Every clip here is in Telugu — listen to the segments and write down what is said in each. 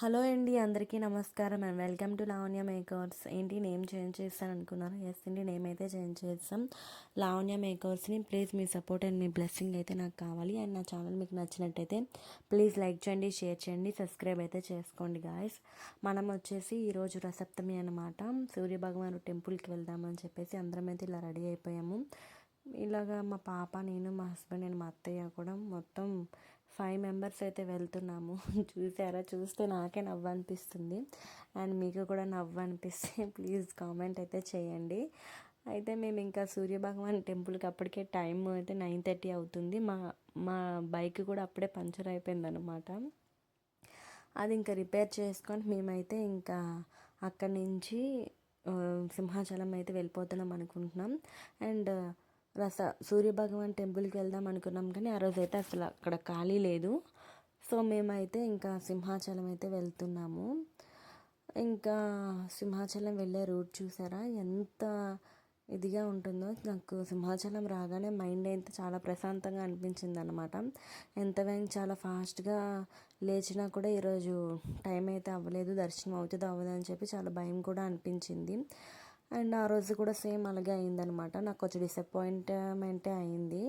హలో అండి అందరికీ నమస్కారం and welcome to Lavanya makers. ఏంటి నేమ్ చేంజ్ చేస్తాను అనుకున్నారు? ఎస్ అండి నేమ్ అయితే చేంజ్ చేస్తాం. లావణ్య మేకర్స్ని ప్లీజ్ మీ సపోర్ట్ అండ్ మీ బ్లెస్సింగ్ అయితే నాకు కావాలి. అండ్ నా ఛానల్ మీకు నచ్చినట్టయితే ప్లీజ్ లైక్ చేయండి షేర్ చేయండి సబ్స్క్రైబ్ అయితే చేసుకోండి గాయస్ మనం వచ్చేసి ఈరోజు రసప్తమి అనమాట సూర్యభగవాను టెంపుల్కి వెళ్దామని చెప్పేసి అందరం అయితే ఇలా రెడీ అయిపోయాము. ఇలాగా మా పాప నేను మా హస్బెండ్ నేను మా అత్తయ్య కూడా మొత్తం ఫైవ్ మెంబర్స్ అయితే వెళ్తున్నాము. చూసారా? చూస్తే నాకే నవ్వు అనిపిస్తుంది అండ్ మీకు కూడా నవ్వు అనిపిస్తే ప్లీజ్ కామెంట్ అయితే చేయండి. అయితే మేము ఇంకా సూర్యభగవాన్ టెంపుల్కి అప్పటికే టైం అయితే నైన్ థర్టీ అవుతుంది. మా మా బైక్ కూడా అప్పుడే పంచర్ అయిపోయింది అనమాట అది ఇంకా రిపేర్ చేసుకొని మేమైతే ఇంకా అక్కడి నుంచి సింహాచలం అయితే వెళ్ళిపోతున్నాం అనుకుంటున్నాం. అండ్ రస సూర్యభగవాన్ టెంపుల్కి వెళ్దాం అనుకున్నాం కానీ ఆ రోజు అయితే అసలు అక్కడ ఖాళీ లేదు. సో మేమైతే ఇంకా సింహాచలం అయితే వెళ్తున్నాము. ఇంకా సింహాచలం వెళ్ళే రూట్ చూసారా? ఎంత ఇదిగా ఉంటుందో. నాకు సింహాచలం రాగానే మైండ్ అయితే చాలా ప్రశాంతంగా అనిపించింది అనమాట ఎంత వేగం చాలా ఫాస్ట్గా లేచినా కూడా ఈరోజు టైం అయితే అవ్వలేదు దర్శనం అవుతుందో అవ్వదు అని చెప్పి చాలా భయం కూడా అనిపించింది. అండ్ ఆ రోజు కూడా సేమ్ అలాగే అయిందనమాట. నాకు కొంచెం డిసప్పాయింట్మెంటే అయింది.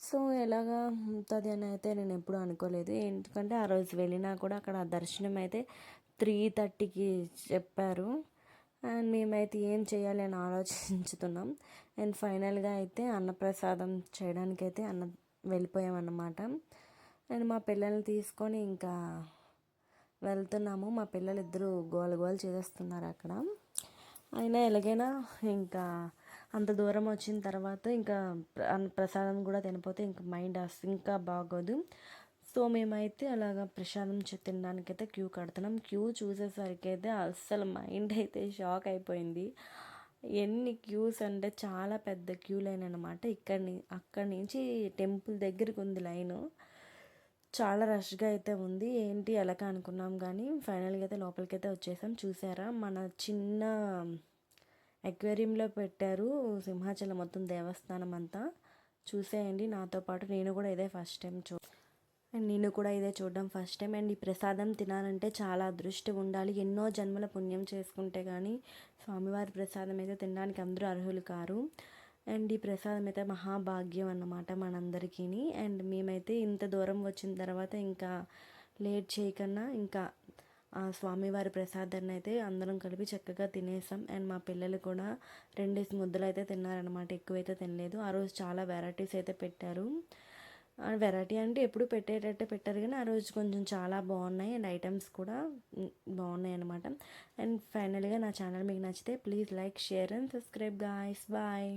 సో ఎలాగా ఉంటుంది అని అయితే నేను ఎప్పుడూ అనుకోలేదు. ఎందుకంటే ఆ రోజు వెళ్ళినా కూడా అక్కడ దర్శనం అయితే త్రీ థర్టీకి చెప్పారు. అండ్ మేమైతే ఏం చేయాలి అని ఆలోచించుతున్నాం. అండ్ ఫైనల్గా అయితే అన్నప్రసాదం చేయడానికైతే అన్న వెళ్ళిపోయామన్నమాట. అండ్ మా పిల్లల్ని తీసుకొని ఇంకా వెళ్తున్నాము. మా పిల్లలు ఇద్దరు గోల గోల చేసేస్తున్నారు అక్కడ. అయినా ఎలాగైనా ఇంకా అంత దూరం వచ్చిన తర్వాత ఇంకా ప్రసాదం కూడా తినిపోతే ఇంకా మైండ్ ఇంకా బాగోదు. సో మేమైతే అలాగ ప్రసాదం తినడానికి అయితే క్యూ కడుతున్నాం. క్యూ చూసేసరికి అయితే అస్సలు మైండ్ అయితే షాక్ అయిపోయింది. ఎన్ని క్యూస్ అంటే చాలా పెద్ద క్యూ లైన్ అనమాట ఇక్కడి అక్కడి నుంచి టెంపుల్ దగ్గరికి ఉంది లైను. చాలా రష్గా అయితే ఉంది. ఏంటి ఎలాగ అనుకున్నాం కానీ ఫైనల్గా అయితే లోపలికి అయితే వచ్చేసాం. చూసారా? మన చిన్న ఎక్వేరియంలో పెట్టారు సింహాచలం మొత్తం దేవస్థానం అంతా. చూసేయండి. నాతో పాటు నేను కూడా ఇదే ఫస్ట్ టైం చూ అండ్ నేను కూడా ఇదే చూడడం ఫస్ట్ టైం. అండ్ ఈ ప్రసాదం తినాలంటే చాలా అదృష్టం ఉండాలి. ఎన్నో జన్మల పుణ్యం చేసుకుంటే కానీ స్వామివారి ప్రసాదం అయితే తినడానికి అందరూ అర్హులు కారు. అండ్ ఈ ప్రసాదం అయితే మహాభాగ్యం అన్నమాట మనందరికీ అండ్ మేమైతే ఇంత దూరం వచ్చిన తర్వాత ఇంకా లేట్ చేయకన్నా ఇంకా ఆ స్వామివారి ప్రసాదాన్ని అయితే అందరం కలిపి చక్కగా తినేసాం. అండ్ మా పిల్లలు కూడా రెండేసి ముద్దలు అయితే తిన్నారనమాట ఎక్కువైతే తినలేదు. ఆ రోజు చాలా వెరైటీస్ అయితే పెట్టారు. వెరైటీ అంటే ఎప్పుడు పెట్టేటట్టే పెట్టారు కానీ ఆ రోజు కొంచెం చాలా బాగున్నాయి. అండ్ ఐటమ్స్ కూడా బాగున్నాయి అనమాట అండ్ ఫైనల్గా నా ఛానల్ మీకు నచ్చితే please like share and subscribe guys. Bye.